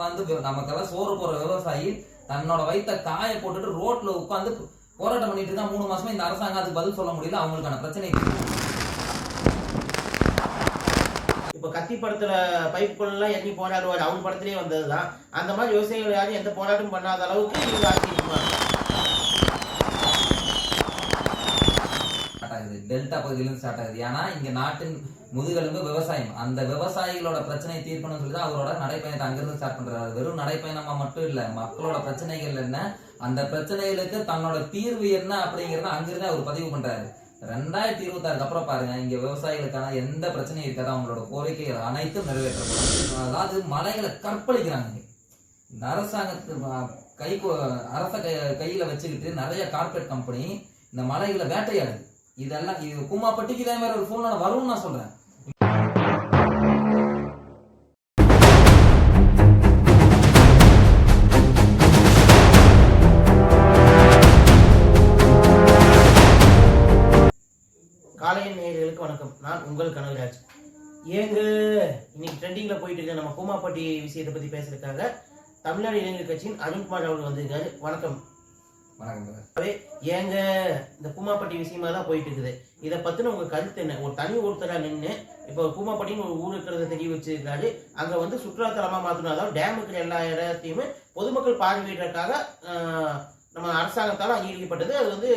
உட்காந்து நமக்கெல்லாம் சோறு போற விவசாயி தன்னோட வயித்தை காய போட்டுட்டு ரோட்ல உட்காந்து போராட்டம் பண்ணிட்டு தான் மூணு மாசமா இந்த அரசாங்கம் அதுக்கு பதில் சொல்ல முடியல அவங்களுக்கான பிரச்சனை இப்போ இப்ப கத்தி படத்துல பைப்புக்குள்ள எண்ணி போராடுவார். அவங்க படத்திலேயே வந்ததுதான். அந்த மாதிரி விவசாயிகள் யாரும் எந்த போராட்டமும் பண்ணாத அளவுக்கு இவங்க ஆக்கியிருப்பாங்க ஸ்டார்ட் ஆகுது டெல்டா பகுதியிலிருந்து ஸ்டார்ட் ஆகுது. ஏன்னா இங்க நாட்டின் முதுகெலும்பு விவசாயம். அந்த விவசாயிகளோட பிரச்சனையை தீர்க்கணும்னு சொல்லி தான் அவரோட நடைப்பயணத்தை அங்கிருந்து ஸ்டார்ட் பண்றாரு. வெறும் நடைப்பயணமா மட்டும் இல்ல மக்களோட பிரச்சனைகள் என்ன அந்த பிரச்சனைகளுக்கு தன்னோட தீர்வு என்ன அப்படிங்கறத அங்கிருந்து அவர் பதிவு பண்றாரு. ரெண்டாயிரத்தி இருபத்தாறுக்கு அப்புறம் பாருங்க இங்க விவசாயிகளுக்கான எந்த பிரச்சனையும் இருக்காது அவங்களோட கோரிக்கைகள் அனைத்தும் நிறைவேற்றப்படும். அதாவது மலைகளை கற்பழிக்கிறாங்க இந்த அரசாங்கத்து கை அரச கையில வச்சுக்கிட்டு நிறைய கார்பரேட் கம்பெனி இந்த மலைகளை வேட்டையாடுது. இதெல்லாம் இது கூமாப்பட்டிக்கு இதே மாதிரி ஒரு சூழ்நிலை வரும்னு நான் சொல்றேன். காலையின் நேயர்களுக்கு வணக்கம். நான் உங்கள் கனகராஜ். ஏங்க இன்னைக்கு ட்ரெண்டிங்ல போயிட்டு இருக்க நம்ம கூமாப்பட்டி விஷயத்தை பத்தி பேசுறதுக்காக தமிழ்நாடு இளைஞர் கட்சியின் அருண்குமார் அவர்கள் வந்திருக்காரு. வணக்கம். வணக்கம் ஏங்க இந்த பூமாப்பட்டி விஷயமா தான் போயிட்டு இருக்குது இதை பத்தின உங்க கருத்து என்ன? ஒரு தனி ஒருத்தரா நின்று இப்போ பூமாப்பட்டின்னு ஒரு ஊர் இருக்கிறத தெரிய வச்சிருக்காரு. அங்க வந்து சுற்றுலாத்தலமா மாத்தணும் அதாவது டேம் இருக்கிற எல்லா இடத்தையுமே பொதுமக்கள் பார்வையிடுறதுக்காக நம்ம அரசாங்கத்தால் அங்கீகரிக்கப்பட்டது. அது வந்து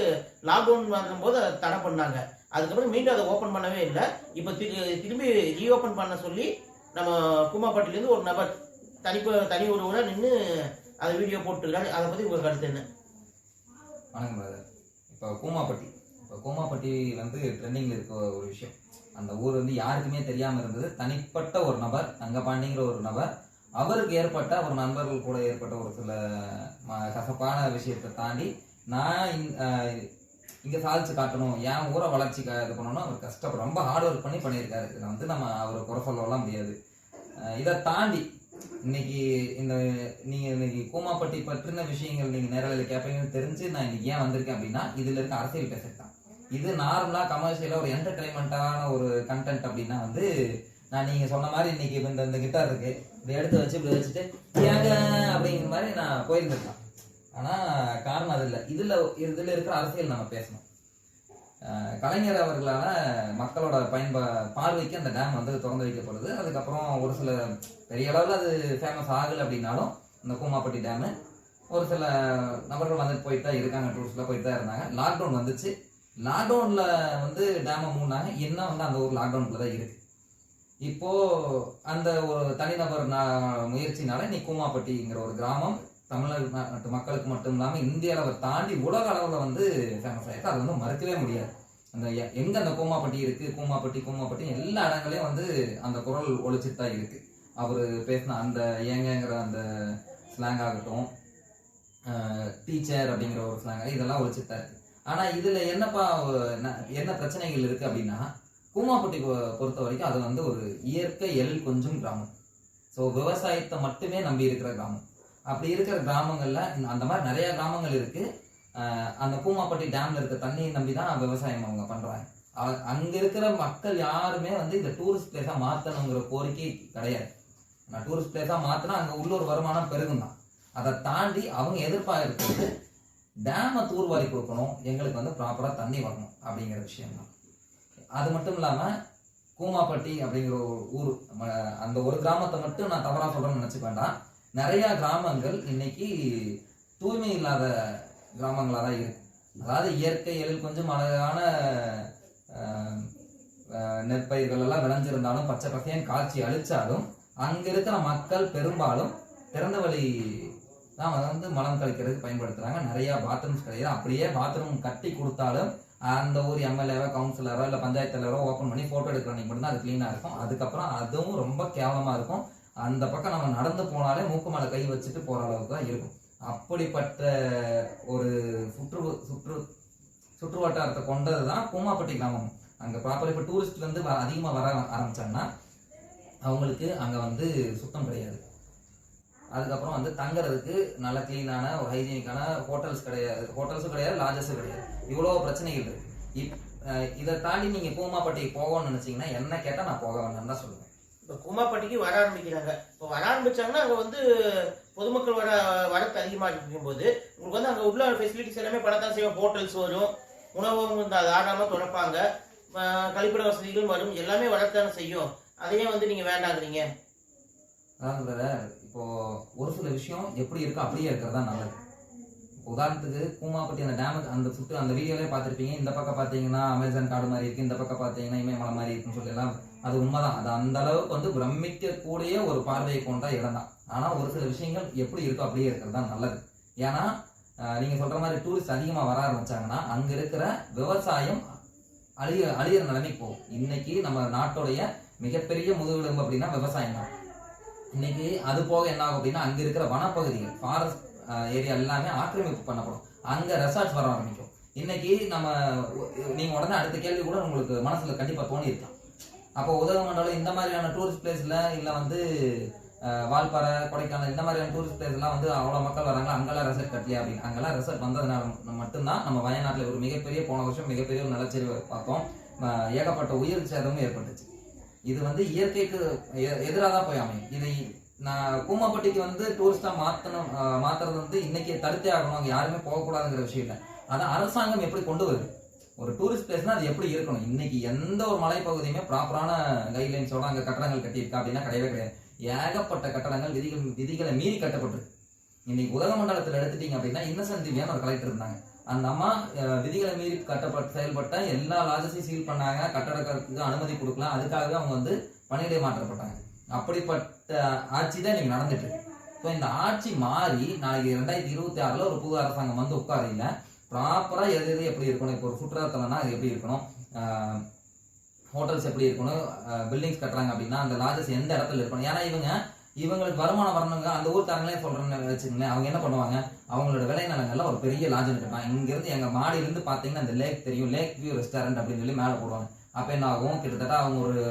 லாக்டவுன் வாங்கும்போது அதை தடை பண்ணாங்க. அதுக்கப்புறம் மீண்டும் அதை ஓப்பன் பண்ணவே இல்லை. இப்போ திரு- திரும்பி ரீஓப்பன் பண்ண சொல்லி நம்ம கூமாப்பட்டிலேருந்து ஒரு நபர் தனி தனி ஒருவராக நின்று அதை வீடியோ போட்டுருக்காரு. அதை பத்தி உங்கள் கருத்து என்ன? வணக்கம் பிரதர் இப்போ கோமாப்பட்டி. இப்போ கோமாப்பட்டி வந்து ட்ரெண்டிங்கில் இருக்க ஒரு விஷயம். அந்த ஊர் வந்து யாருக்குமே தெரியாமல் இருந்தது. தனிப்பட்ட ஒரு நபர் தங்கபாண்டிங்கிற ஒரு நபர். அவருக்கு ஏற்பட்ட ஒரு நண்பர்கள் கூட ஏற்பட்ட ஒரு சில ம- கசப்பான விஷயத்தை தாண்டி நான் இங்கே சாதிச்சு காட்டணும் என் ஊரை வளர்ச்சி இது பண்ணணும் அவர் கஷ்டப்படும் ரொம்ப ஹார்ட் ஒர்க் பண்ணி பண்ணியிருக்காரு. இதை வந்து நம்ம அவரை குறை சொல்லலாம் முடியாது. இதை தாண்டி இன்னைக்கு இந்த நீங்க இன்னைக்கு கூமாப்பட்டி பற்றின விஷயங்கள் நீங்க நேரில் கேட்பீங்கன்னு தெரிஞ்சு நான் இன்னைக்கு ஏன் வந்திருக்கேன் அப்படின்னா இதுல இருக்க அரசியல் பேசுறது தான் இது நார்மலா கமர்ஷியலா ஒரு என்டர்டைன்மெண்ட்டான ஒரு கண்டென்ட் அப்படின்னா வந்து நான் நீங்க சொன்ன மாதிரி இன்னைக்கு இப்ப இந்த இந்த கிட்டார் இருக்கு. இதை எடுத்து வச்சு இப்படி வச்சுட்டு ஏங்க அப்படிங்கிற மாதிரி நான் போயிருந்திருக்கலாம். ஆனா காரணம் அது இல்லை. இதுல இதுல இருக்கிற அரசியல் நம்ம பேசணும். கலைஞர் அவர்களான மக்களோட பயன்பா பார்வைக்கு அந்த டேம் வந்து திறந்து வைக்கப்படுது. அதுக்கப்புறம் ஒரு சில பெரிய அளவில் அது ஃபேமஸ் ஆகலை அப்படின்னாலும் இந்த கூமாப்பட்டி டேமு ஒரு சில நபர்கள் வந்துட்டு போயிட்டு தான் இருக்காங்க டூரிஸ்ட்லாம் போயிட்டு தான் இருந்தாங்க. லாக்டவுன் வந்துச்சு. லாக்டவுனில் வந்து டேமை மூடினாங்க. இன்னும் வந்து அந்த ஊர் லாக்டவுனில் தான் இருக்கு. இப்போது அந்த ஒரு தனிநபர் நான் முயற்சினால இன்னைக்கு கூமாப்பட்டிங்கிற ஒரு கிராமம் தமிழ்நாட்டு மக்களுக்கு மட்டும் இல்லாமல் இந்திய அளவை தாண்டி உலக அளவில் வந்து ஃபேமஸ் ஆயிருக்கு. அது வந்து மறுக்கவே முடியாது. அந்த எங்க அந்த கூமாப்பட்டி இருக்கு? கூமாப்பட்டி கூமாப்பட்டி எல்லா இடங்களையும் வந்து அந்த குரல் ஒழிச்சிட்டு தான் இருக்கு. அவர் பேசின அந்த ஏங்கங்கிற அந்த ஸ்லாங் ஆகட்டும் டீச்சர் அப்படிங்கிற ஒரு ஸ்லாங் இதெல்லாம் ஒழிச்சிட்டு தான் இருக்கு. ஆனா இதுல என்னப்பா என்ன- என்ன பிரச்சனைகள் இருக்கு அப்படின்னா கூமாப்பட்டி பொறுத்த வரைக்கும் அது வந்து ஒரு இயற்கை எல் கொஞ்சம் கிராமம். ஸோ விவசாயத்தை மட்டுமே நம்பி இருக்கிற கிராமம். அப்படி இருக்கிற கிராமங்களில் அந்த மாதிரி நிறைய கிராமங்கள் இருக்கு. அந்த கூமாப்பட்டி டேம்ல இருக்க தண்ணியை நம்பி தான் விவசாயம் அவங்க பண்றாங்க. அங்கே அங்க இருக்கிற மக்கள் யாருமே வந்து இந்த டூரிஸ்ட் பிளேஸா மாத்தணுங்கிற கோரிக்கை கிடையாது. நான் டூரிஸ்ட் பிளேஸா மாத்தினா அங்க உள்ளூர் வருமானம் பெருகும் தான். அதை தாண்டி அவங்க எதிர்பார்க்கிறது டேமை தூர்வாரி கொடுக்கணும் எங்களுக்கு வந்து ப்ராப்பரா தண்ணி வரணும் அப்படிங்கிற விஷயம் தான். அது மட்டும் இல்லாம கூமாப்பட்டி அப்படிங்கிற ஒரு ஊர் நம்ம அந்த ஒரு கிராமத்தை மட்டும் நான் தவறா சொல்றேன்னு நினைச்சுக்க வேண்டாம். நிறைய கிராமங்கள் இன்னைக்கு தூய்மை இல்லாத கிராமங்களாக தான் இருக்கு. அதாவது இயற்கை எழில் கொஞ்சம் அழகான நெற்பயிர்கள் எல்லாம் விளைஞ்சிருந்தாலும் பச்சை பசையன் காட்சி அழிச்சாலும் அங்கே இருக்கிற மக்கள் பெரும்பாலும் திறந்த வழி தான் வந்து மலம் கழிக்கிறதுக்கு பயன்படுத்துறாங்க. நிறைய பாத்ரூம்ஸ் கிடையாது. அப்படியே பாத்ரூம் கட்டி கொடுத்தாலும் அந்த ஊர் எம்எல்ஏவோ கவுன்சிலரோ இல்லை பஞ்சாயத்து தலைவரோ ஓப்பன் பண்ணி ஃபோட்டோ எடுக்கிறவங்க மட்டும் அது க்ளீனாக இருக்கும். அதுக்கப்புறம் அதுவும் ரொம்ப கேவலமாக இருக்கும். அந்த பக்கம் நம்ம நடந்து போனாலே மூக்கு மேலே கை வச்சுட்டு போகிற அளவுக்கு தான் இருக்கும். அப்படிப்பட்ட ஒரு சுற்று சுற்று சுற்று வட்டாரத்தை கொண்டது தான் கூமாப்பட்டி கிராமம். அங்கே ப்ராப்பர் இப்போ டூரிஸ்ட் வந்து அதிகமாக அதிகமா வர ஆரம்பிச்சாங்கன்னா அவங்களுக்கு அங்கே வந்து சுத்தம் கிடையாது. அதுக்கப்புறம் வந்து தங்குறதுக்கு நல்ல க்ளீனான ஒரு ஹைஜீனிக்கான ஹோட்டல்ஸ் கிடையாது ஹோட்டல்ஸும் கிடையாது லாட்ஜஸும் கிடையாது. இவ்வளோ பிரச்சனைகள் இருக்கு. இப் இதை தாண்டி நீங்கள் கூமாப்பட்டிக்கு போகணும்னு நினச்சிங்கன்னா என்ன கேட்டால் நான் போக வேண்டாம்னு தான் சொல்லுவேன். இப்போ கூமாப்பட்டிக்கு வர ஆரம்பிக்கிறாங்க. இப்போ வர ஆரம்பிச்சாங்கன்னா அங்கே வந்து பொதுமக்கள் வர வரத்து அதிகமாக இருக்கும்போது உங்களுக்கு வந்து அங்கே உள்ள ஃபெசிலிட்டிஸ் எல்லாமே படத்தான் செய்வோம் ஹோட்டல்ஸ் வரும் உணவகம் இந்த தாராளமாக திறப்பாங்க கழிப்பிட வசதிகளும் வரும். எல்லாமே வரத்தானே செய்யும். அதையே வந்து நீங்கள் வேண்டாங்கிறீங்க. அதான் இப்போ ஒரு சில விஷயம் எப்படி இருக்கோ அப்படியே இருக்கிறது தான் நல்லது. உதாரணத்துக்கு கூமாப்பட்டி அந்த டேமுக்கு அந்த ஃபுட்டு அந்த வீடியோலே பார்த்துருப்பீங்க. இந்த பக்கம் பார்த்தீங்கன்னா அமேசான் காடு மாதிரி இருக்கு இந்த பக்கம் பார்த்தீங்கன்னா இமயமலை மாதிரி இருக்குன்னு சொல்லலாம் அது உண்மைதான். அது அந்த அளவுக்கு வந்து பிரமிக்கக்கூடிய ஒரு பார்வையை கொண்ட இடம் தான். ஆனால் ஒரு சில விஷயங்கள் எப்படி இருக்கோ அப்படியே இருக்கிறது தான் நல்லது. ஏன்னா நீங்கள் நீங்க சொல்ற மாதிரி டூரிஸ்ட் அதிகமாக வர ஆரம்பிச்சாங்கன்னா அங்க இருக்கிற விவசாயம் அழிய அழியிற நிலைமைக்கு போகும். இன்னைக்கு நம்ம நாட்டுடைய மிகப்பெரிய முதுகெலும்பு அப்படின்னா விவசாயம் தான். இன்னைக்கு அது போக என்ன ஆகும் அப்படின்னா அங்க இருக்கிற வனப்பகுதிகள் ஃபாரஸ்ட் ஏரியா எல்லாமே ஆக்கிரமிப்பு பண்ணப்படும். அங்க ரெசார்ட்ஸ் வர ஆரம்பிக்கும். இன்னைக்கு நம்ம நீங்கள் நீங்க உடனே அடுத்த கேள்வி கூட உங்களுக்கு மனசுல கண்டிப்பா தோணிருக்கலாம் அப்போ உதகமண்டலம் இந்த மாதிரியான டூரிஸ்ட் பிளேஸ்ல இல்ல வந்து வால்பாறை கொடைக்கானல் இந்த மாதிரியான டூரிஸ்ட் பிளேஸ் எல்லாம் வந்து அவ்வளவு மக்கள் வராங்க அங்கெல்லாம் ரெசார்ட் கட்டலையா அப்படின்னு. அங்கெல்லாம் ரெசார்ட் வந்ததுனால மட்டும்தான் நம்ம வயநாட்டில் ஒரு மிகப்பெரிய போன வருஷம் மிகப்பெரிய ஒரு நிலச்சரிவு பார்த்தோம். ஏகப்பட்ட உயிர் சேதமும் ஏற்பட்டுச்சு. இது வந்து இயற்கைக்கு எதிராக தான் போய் அமையும். இதை நான் கூமாப்பட்டிக்கு வந்து டூரிஸ்டா மாத்தணும் மாற்றுறது மாத்துறது வந்து இன்னைக்கு தடுத்தே ஆகணும். அங்க யாருமே போகக்கூடாதுங்கிற விஷயம் இல்லை. அதை அரசாங்கம் எப்படி கொண்டு வருது? ஒரு டூரிஸ்ட் பிளேஸ்னா அது எப்படி இருக்கணும்? இன்னைக்கு எந்த ஒரு மலைப்பகுதியுமே ப்ராப்பரான கைட்லைன்ஸோட அங்க கட்டடங்கள் கட்டியிருக்கா அப்படின்னா கிடையவே கிடையாது. ஏகப்பட்ட கட்டடங்கள் விதிகள் விதிகளை மீறி கட்டப்பட்டிருக்கு. இன்னைக்கு உதகமண்டலத்தில் எடுத்துட்டீங்க அப்படின்னா இன்னசென்ட் திவ்யான்னு ஒரு கலெக்டர் இருந்தாங்க. அந்த அம்மா விதிகளை மீறி கட்டப்பட்ட செயல்பட்ட எல்லா லாஜஸையும் சீல் பண்ணாங்க. கட்டடத்துக்கு அனுமதி கொடுக்கலாம். அதுக்காகவே அவங்க வந்து பணியிடை மாற்றப்பட்டாங்க. அப்படிப்பட்ட ஆட்சி தான் இன்னைக்கு நடந்துட்டு இருக்கு. ஸோ இந்த ஆட்சி மாறி நாளைக்கு ரெண்டாயிரத்தி இருபத்தி ஆறுல ஒரு புது அரசாங்கம் வந்து உட்காரையில ப்ராப்பரா எது எது எப்படி இருக்கணும்? இப்போ ஒரு சுற்றுலாத்தலம்னா அது எப்படி இருக்கணும்? ஹோட்டல்ஸ் எப்படி இருக்கணும்? பில்டிங்ஸ் கட்டுறாங்க அப்படின்னா அந்த லாஜஸ் எந்த இடத்துல இருக்கணும்? ஏன்னா இவங்க இவங்களுக்கு வருமானம் வரணுங்க. அந்த ஊர்க்காரங்களே சொல்றேன்னு வச்சுக்கோங்களேன். அவங்க என்ன பண்ணுவாங்க? அவங்களோட விளைநிலங்கள்ல ஒரு பெரிய லாஜன் கட்டுவாங்க. இங்க எங்க மாடியில இருந்து பாத்தீங்கன்னா அந்த லேக் தெரியும். லேக் வியூ ரெஸ்டாரண்ட் அப்படின்னு சொல்லி மேலே போடுவாங்க. அப்ப என்ன ஆகும்? கிட்டத்தட்ட அவங்க ஒரு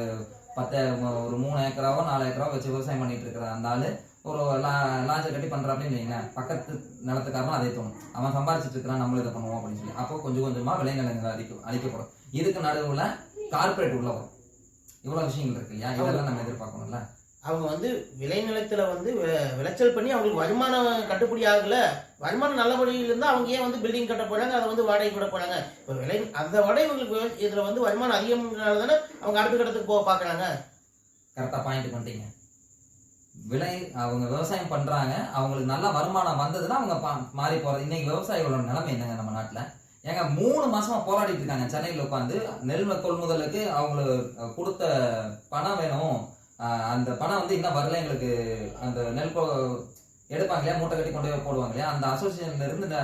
பத்து ஒரு மூணு ஏக்கராவோ நாலு ஏக்கராவோ வச்சு விவசாயம் பண்ணிட்டு இருக்கிற அந்த ஆளு ஒரு லாஜை கட்டி பண்றாப்லன்னு வைங்க பக்கத்து நிலத்துக்காரனும் அதே தோணும். அவன் சம்பாரிச்சிட்டு இருக்கிறான் நம்மளும் இதை பண்ணுவோம் அப்படின்னு சொல்லி. அப்போ கொஞ்சம் கொஞ்சமா விளைநிலங்கள் அழிக்கும் அழிக்கப்படும். இதுக்கு நடுவில் கார்பரேட் உள்ள வரும். இவ்வளவு விஷயங்கள் இருக்கு இல்லையா? இதெல்லாம் நம்ம எதிர்பார்க்கணும்ல. அவங்க வந்து விளைநிலத்தில் வந்து விளைச்சல் பண்ணி அவங்களுக்கு வருமானம் கட்டுப்படி ஆகல. வருமானம் நல்லபடியில் இருந்தால் அவங்க ஏன் வந்து பில்டிங் கட்ட போறாங்க? அதை வந்து வாடகை விட போறாங்க. இப்போ விளை அதை விட இவங்களுக்கு இதில் வந்து வருமானம் அதிகம்னால தானே அவங்க அடுத்த கட்டத்துக்கு போக பார்க்குறாங்க கரெக்டாக பாயிண்ட் பண்ணிட்டீங்க. விலை அவங்க விவசாயம் பண்றாங்க. அவங்களுக்கு நல்ல வருமானம் வந்ததுன்னா அவங்க பா- மாறி போறது இன்னைக்கு விவசாயிகளோட நிலைமை என்னங்க நம்ம நாட்டுல? ஏங்க மூணு மாசமா போராடிட்டு இருக்காங்க. சென்னையில் உட்காந்து நெல் கொள்முதலுக்கு அவங்களுக்கு கொடுத்த பணம் வேணும். அந்த பணம் வந்து இன்னும் வரல எங்களுக்கு. அந்த நெல் எடுப்பாங்க இல்லையா? மூட்டை கட்டி கொண்டு போய் போடுவாங்க இல்லையா? அந்த அசோசியேஷன்ல இருந்து இந்த,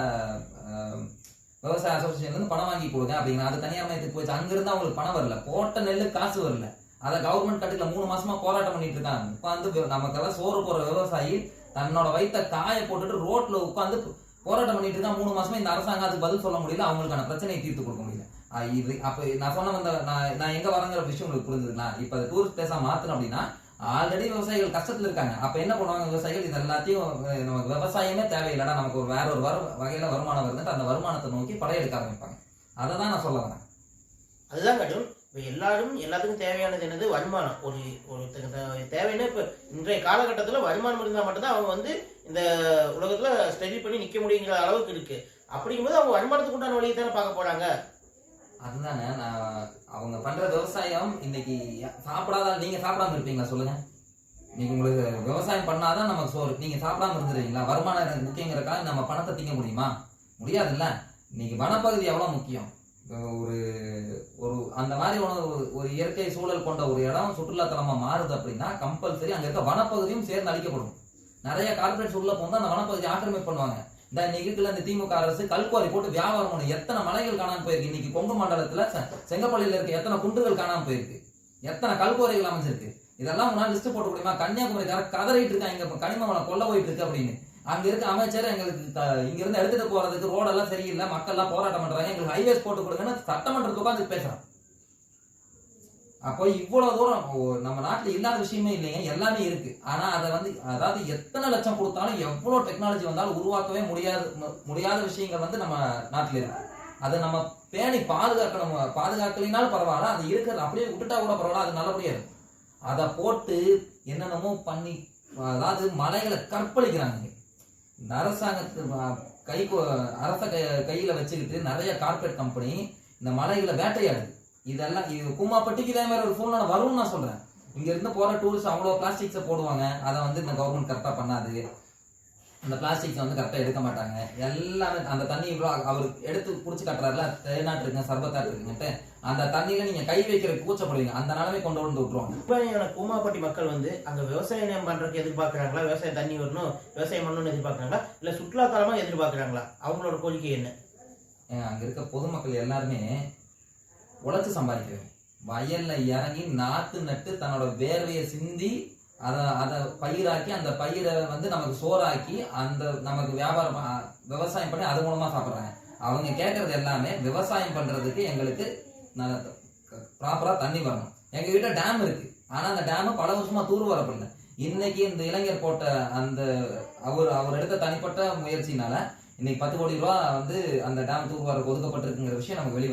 விவசாய அசோசியேஷன்ல இருந்து பணம் வாங்கி போடுங்க அப்படிங்கிற அது தனியார் மையத்துக்கு போச்சு அங்கிருந்து அவங்களுக்கு பணம் வரல. போட்ட நெல்லு காசு வரல. அதை கவர்மெண்ட் கட்டுல மூணு மாசமா போராட்டம் பண்ணிட்டு இருக்காங்க. உட்காந்து நமக்கெல்லாம் சோறு போற விவசாயி தன்னோட வயித்த காய போட்டுட்டு ரோட்ல உட்காந்து போராட்டம் பண்ணிட்டு இருக்கான் மூணு மாசமா இந்த அரசாங்கம் அதுக்கு பதில் சொல்ல முடியல. அவங்களுக்கான பிரச்சனையை தீர்த்து கொடுக்க முடியல. இது அப்ப நான் சொன்ன வந்த நான் நான் எங்க வரங்கிற விஷயம் உங்களுக்கு புரிஞ்சுக்கலாம் இப்ப அது டூரிஸ்ட் பிளேஸா மாத்தணும் அப்படின்னா ஆல்ரெடி விவசாயிகள் கஷ்டத்துல இருக்காங்க. அப்ப என்ன பண்ணுவாங்க விவசாயிகள்? இது எல்லாத்தையும் நமக்கு விவசாயமே தேவையில்லைடா. நமக்கு ஒரு வேற ஒரு வர வகையில வருமானம் வருதுன்ட்டு அந்த வருமானத்தை நோக்கி படையெடுக்க ஆரம்பிப்பாங்க. அதை தான் நான் சொல்ல வரேன். அதுதான் கட்டும் இப்போ எல்லாரும் எல்லாத்துக்கும் தேவையானது என்னது? வருமானம். ஒரு ஒருத்தங்க தேவைன்னு தேவைன்னா இப்போ இன்றைய காலகட்டத்தில் வருமானம் இருந்தால் மட்டும்தான் அவங்க வந்து இந்த உலகத்தில் ஸ்டடி பண்ணி நிற்க முடியுங்கிற அளவுக்கு இருக்குது அப்படிங்கும்போது அவங்க வருமானத்துக்கு உண்டான வழியை தானே பார்க்க போகிறாங்க அதுதானே நான் அவங்க பண்ற விவசாயம் இன்னைக்கு சாப்பிடாத நீங்க சாப்பிடாம இருப்பீங்களா சொல்லுங்க. நீங்க உங்களுக்கு விவசாயம் பண்ணாதான் நமக்கு சோறு. நீங்க சாப்பிடாம இருந்துருவீங்களா வருமானம் முக்கியங்கிறக்காக நம்ம பணத்தை திங்க முடியுமா? முடியாதுல்ல. இன்னைக்கு வனப்பகுதி எவ்வளவு முக்கியம்? ஒரு ஒரு அந்த மாதிரி ஒரு ஒரு இயற்கை சூழல் கொண்ட ஒரு இடம் சுற்றுலாத்தலமாக மாறுது அப்படின்னா கம்பல்சரி அங்க இருக்க வனப்பகுதியும் சேர்ந்து அழிக்கப்படும். நிறைய கார்பரேட்ஸ் உள்ள போகும்போது அந்த வனப்பகுதியை ஆக்கிரமிப்பு பண்ணுவாங்க. இந்த நிகழ்ச்சியில் இந்த திமுக அரசு கல்குவாரி போட்டு வியாபாரம் பண்ணும் எத்தனை மலைகள் காணாம போயிருக்கு. இன்னைக்கு கொங்கு மண்டலத்துல செ- செங்கப்பள்ளியில இருக்க எத்தனை குன்றுகள் காணாம போயிருக்கு. எத்தனை கல்குவாரிகள் அமைச்சிருக்கு இதெல்லாம் முன்னாடி லிஸ்ட் போட்டு முடியுமா கன்னியாகுமரி கதறிட்டு இருக்காங்க. இங்க கனிம வளம் கொல்ல போயிட்டு இருக்கு அப்படின்னு. அங்க இருக்க அமைச்சர் எங்களுக்கு த- இங்க இருந்து எடுத்துட்டு போறதுக்கு ரோடெல்லாம் சரியில்லை. மக்கள் எல்லாம் போராட்டம் பண்றாங்க. எங்களுக்கு ஹைவேஸ் போட்டு கொடுங்கன்னு சட்டமன்றத்துக்கு உட்காந்து பேசுறான். அப்போ இவ்வளவு தூரம் நம்ம நாட்டுல இல்லாத விஷயமே இல்லைங்க எல்லாமே இருக்கு. ஆனா அதை வந்து அதாவது எத்தனை லட்சம் கொடுத்தாலும் எவ்வளவு டெக்னாலஜி வந்தாலும் உருவாக்கவே முடியாது முடியாத விஷயங்கள் வந்து நம்ம நாட்டுல இருக்கு. அதை நம்ம பேணி பாதுகாக்கணும் பாதுகாக்கலினாலும் பரவாயில்ல அது இருக்கிறது அப்படியே விட்டுட்டா கூட பரவாயில்ல அது நல்லபடியா இருக்கும் அதை போட்டு என்னென்னமோ பண்ணி அதாவது மலைகளை கற்பழிக்கிறாங்க. இந்த அரசாங்கத்து கை அரச கையில வச்சுக்கிட்டு நிறைய கார்பரேட் கம்பெனி இந்த மலைகளை வேட்டையாடுது. இதெல்லாம் இது கூமாப்பட்டிக்கு இதே மாதிரி ஒரு சூழ்நிலை வரும்னு நான் சொல்றேன். இங்க இருந்து போற டூரிஸ்ட் அவ்வளோ பிளாஸ்டிக்ஸை போடுவாங்க. அதை வந்து இந்த கவர்மெண்ட் கரெக்டா பண்ணாது. அந்த பிளாஸ்டிக்ஸ் வந்து கரெக்டாக எடுக்க மாட்டாங்க. எல்லாமே அந்த தண்ணி இவ்வளோ அவர் எடுத்து குடிச்சு கட்டுறாருல தேனாட்டு இருக்குங்க சர்பத்தாட்டு இருக்குன்ட்டு அந்த தண்ணியில நீங்க கை வைக்கிற கூச்சப்படுவீங்க. அந்த நிலைமை கொண்டு வந்து விட்டுருவாங்க. இப்ப கூமாப்பட்டி மக்கள் வந்து அங்க விவசாயம் பண்றதுக்கு எதிர்பார்க்கறாங்களா? விவசாயம் தண்ணி வரணும் விவசாயம் பண்ணணும்னு எதிர்பார்க்கறாங்களா? இல்ல சுற்றுலாத்தலமா எதிர்பார்க்கறாங்களா? அவங்களோட கோரிக்கை என்ன? அங்க இருக்க பொதுமக்கள் எல்லாருமே உழைச்சி சம்பாதிக்கிறவங்க வயல்ல இறங்கி நாத்து நட்டு தன்னோட வேர்வையை சிந்தி அதை அதை பயிராக்கி அந்த பயிரை வந்து நமக்கு சோறாக்கி அந்த நமக்கு வியாபாரம் விவசாயம் பண்ணி அது மூலமா சாப்பிட்றாங்க. அவங்க கேட்கறது எல்லாமே விவசாயம் பண்றதுக்கு எங்களுக்கு ப்ராப்பரா தண்ணி வரணும். எங்ககிட்ட டேம் இருக்கு. ஆனா அந்த டேமு பல வருஷமா தூர் வரப்படல. இன்னைக்கு இந்த இளைஞர் போட்ட அந்த அவர் அவர் எடுத்த தனிப்பட்ட முயற்சினால இன்னைக்கு பத்து கோடி ரூபா வந்து அந்த டேம் தூர் வர ஒதுக்கப்பட்டிருக்குங்கிற விஷயம் நமக்கு வெளி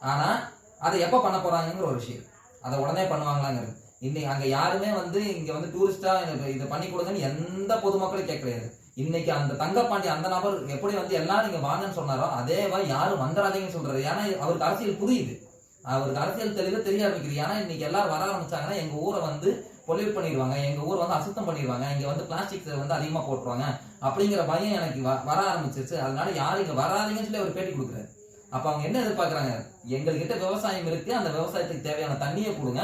ஆனால் ஆனா அதை எப்ப பண்ண போறாங்கங்கிற ஒரு விஷயம். அதை உடனே பண்ணுவாங்களாங்கிறது. இன்னைக்கு அங்க யாருமே வந்து இங்க வந்து டூரிஸ்டா எனக்கு இதை பண்ணி கொடுங்கன்னு எந்த பொதுமக்களும் கேட்கலையாது இன்னைக்கு அந்த தங்கப்பாண்டி அந்த நபர் எப்படி வந்து எல்லாரும் இங்க வாங்கன்னு சொன்னாரோ அதே மாதிரி யாரும் வந்துடாதீங்கன்னு சொல்றாரு ஏன்னா அவருக்கு அரசியல் புரியுது. அவருக்கு அரசியல் தெளிவு தெரிய ஆரம்பிக்குது. ஏன்னா இன்னைக்கு எல்லாரும் வர ஆரம்பிச்சாங்கன்னா எங்க ஊரை வந்து பொல்யூட் பண்ணிடுவாங்க. எங்க ஊர் வந்து அசுத்தம் பண்ணிடுவாங்க. இங்க வந்து பிளாஸ்டிக்ஸ் வந்து அதிகமா போட்டுருவாங்க. அப்படிங்கிற பயம் எனக்கு வ- வர ஆரம்பிச்சிருச்சு. அதனால யாரும் இங்க வராதீங்கன்னு சொல்லி அவர் பேட்டி கொடுக்குறாரு. அப்ப அவங்க என்ன எதிர்பார்க்கறாங்க? எங்ககிட்ட விவசாயம் இருக்கு அந்த விவசாயத்துக்கு தேவையான தண்ணியை கொடுங்க.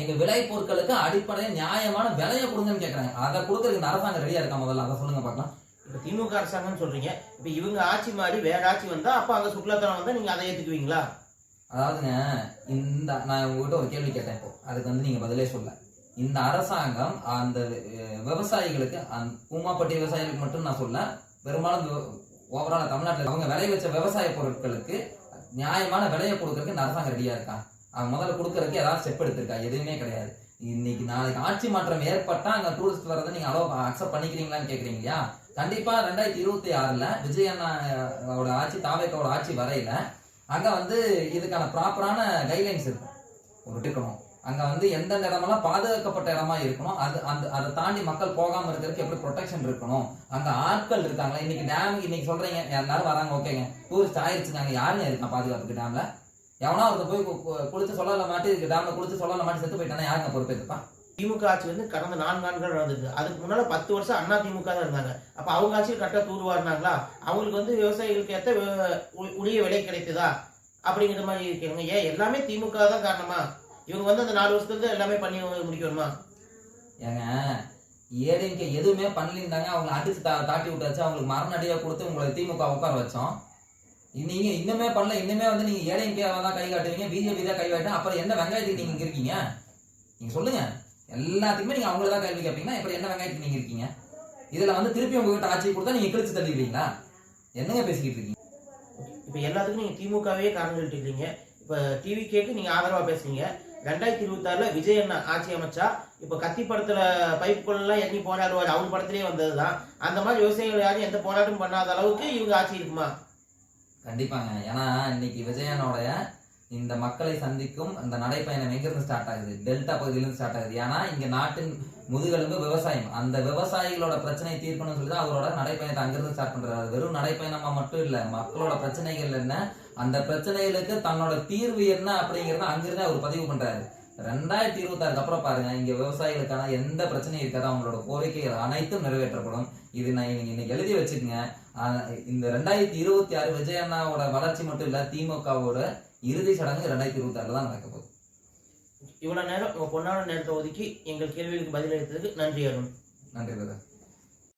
எங்க விளை பொருட்களுக்கு அடிப்படை நியாயமான விலையை கொடுங்கன்னு கேக்குறாங்க. அதை கொடுக்கறதுக்கு இந்த அரசாங்கம் ரெடியா இருக்கா முதல்ல? அதை சொல்லுங்க பார்க்கலாம். இப்ப திமுக அரசாங்கம்னு சொல்றீங்க. இப்ப இவங்க ஆட்சி மாறி வேற ஆட்சி வந்தா அப்ப அங்க சுற்றுலாத்தலம் வந்தா நீங்க அதை ஏத்துக்குவீங்களா? அதாவதுங்க இந்த நான் உங்ககிட்ட ஒரு கேள்வி கேட்டேன் இப்போ. அதுக்கு வந்து நீங்க பதிலே சொல்ல இந்த அரசாங்கம் அந்த விவசாயிகளுக்கு அந்த கூமாப்பட்டி விவசாயிகளுக்கு மட்டும் நான் சொல்ல பெரும்பாலும் ஓவரால் தமிழ்நாட்டில் அவங்க விளைய வச்ச விவசாய பொருட்களுக்கு நியாயமான விலையை கொடுக்கறதுக்கு அரசாங்கம் ரெடியா இருக்கான் அவன் முதல்ல கொடுக்கறதுக்கு ஏதாவது ஸ்டெப் எடுத்திருக்கா? எதுவுமே கிடையாது. இன்னைக்கு நாளைக்கு ஆட்சி மாற்றம் ஏற்பட்டா அங்க டூரிஸ்ட் வரதை நீங்க அளவு அக்செப்ட் பண்ணிக்கிறீங்களான்னு கேக்குறீங்க இல்லையா கண்டிப்பா ரெண்டாயிரத்தி இருபத்தி ஆறுல விஜய் அண்ணாவோட ஆட்சி தாவேக்கோட ஆட்சி வரையில அங்க வந்து இதுக்கான ப்ராப்பரான கைட்லைன்ஸ் இருக்கும் ஒரு இருக்கணும் அங்க வந்து எந்தெந்த இடமெல்லாம் பாதுகாக்கப்பட்ட இடமா இருக்கணும் அது அந்த அதை தாண்டி மக்கள் போகாம இருக்கிறதுக்கு எப்படி ப்ரொடெக்ஷன் இருக்கணும்? அங்க ஆட்கள் இருக்காங்களா? இன்னைக்கு டேம் இன்னைக்கு சொல்றீங்க எல்லாரும் வராங்க ஓகேங்க டூரிஸ்ட் ஆயிடுச்சுங்க அங்க யாருங்க இருக்கா பாதுகாப்புக்கு டேம்ல எவனா ஒருத்தர் போய் கு- குளிச்சு சொல்லல மாட்டி டேம்ல குளிச்சு சொல்லல மாட்டி செத்து போயிட்டானா யாருங்க பொறுப்பேற்றுப்பா திமுக ஆட்சி வந்து கடந்த நான்கு ஆண்டுகள் நடந்திருக்கு. அதுக்கு முன்னால பத்து வருஷம் அண்ணா திமுக தான் இருந்தாங்க. அப்ப அவங்க ஆட்சியில் கரெக்டா தூர்வாரினாங்களா? அவங்களுக்கு வந்து விவசாயிகளுக்கு ஏத்த உ- உரிய விலை கிடைத்ததா? அப்படிங்கிற மாதிரி இருக்காங்க ஏன்? எல்லாமே திமுக தான் காரணமா? இவங்க வந்து அந்த நாலு வருஷத்துல எல்லாமே பண்ணி முடிக்கணுமா ஏங்க ஏடிஎம்கே எதுவுமே பண்ணலிருந்தாங்க அவங்களை அடிச்சு தா தாட்டி விட்டாச்சு. அவங்களுக்கு மரண அடியா கொடுத்து உங்களை திமுக உட்கார வச்சோம். நீங்க இன்னுமே பண்ணல. இன்னுமே வந்து நீங்க ஏடிஎம்கே தான் கை காட்டுவீங்க. பிஜேபி தான் கை காட்டும் அப்புறம் என்ன வெங்காயத்துக்கு நீங்க இருக்கீங்க? நீங்க சொல்லுங்க. எல்லாத்துக்குமே நீங்க அவங்கள தான் கேள்வி கேட்பீங்கன்னா அப்புறம் என்ன வெங்காயத்துக்கு நீங்க இருக்கீங்க? இதுல வந்து திருப்பி உங்ககிட்ட ஆட்சி கொடுத்தா நீங்க கிழிச்சு தள்ளிடுவீங்களா? என்னங்க பேசிக்கிட்டு இருக்கீங்க? இப்ப எல்லாத்துக்கும் நீங்க திமுகவே காரணம் சொல்லிட்டு இருக்கீங்க. இப்ப டிவி கேக்கு நீங்க ஆதரவா பேசுறீங்க. ரெண்டாயிரத்தி இருபத்தி ஆறுல விஜய் அண்ணா ஆட்சி அமைச்சா இப்ப கத்தி படத்துல பைப்புக்குள்ள எண்ணி இறங்கி அவங்க அவர் வந்தது தான் அந்த மாதிரி விவசாயிகள் யாரும் எந்த போராட்டமும் பண்ணாத அளவுக்கு இவங்க ஆட்சி இருக்குமா? கண்டிப்பாங்க. ஏன்னா இன்னைக்கு விஜயனோடைய இந்த மக்களை சந்திக்கும் அந்த நடைப்பயணம் எங்கிருந்து ஸ்டார்ட் ஆகுது? டெல்டா பகுதியிலிருந்து ஸ்டார்ட் ஆகுது. ஏன்னா இங்க நாட்டின் முதுகெலும்பு விவசாயம். அந்த விவசாயிகளோட பிரச்சனை தீர்க்கணும்னு சொல்லி தான் அவரோட நடைப்பயணத்தை அங்கிருந்து ஸ்டார்ட் பண்றாரு. வெறும் நடைப்பயணமா மட்டும் இல்ல மக்களோட பிரச்சனைகள் என்ன அந்த பிரச்சனைகளுக்கு தன்னோட தீர்வு என்ன அப்படிங்கறத அங்கிருந்து அவர் பதிவு பண்றாரு. ரெண்டாயிரத்தி இருபத்தாறுக்கு அப்புறம் பாருங்க இங்க விவசாயிகளுக்கான எந்த பிரச்சனையும் இருக்காது அவங்களோட கோரிக்கைகள் அனைத்தும் நிறைவேற்றப்படும். இது நான் நீங்க இன்னைக்கு எழுதி வச்சுக்கோங்க. இந்த ரெண்டாயிரத்தி இருபத்தி ஆறு விஜய் அண்ணாவோட வளர்ச்சி மட்டும் இல்ல திமுகவோட இறுதி சடங்கு ரெண்டாயிரத்தி இருபத்தி ஆறுல தான் நடக்க போகுது இவ்வளவு நேரம் உங்க பொண்ணான நேரத்தை ஒதுக்கி எங்கள் கேள்விகளுக்கு பதிலளித்ததுக்கு நன்றி அருண். நன்றி தான்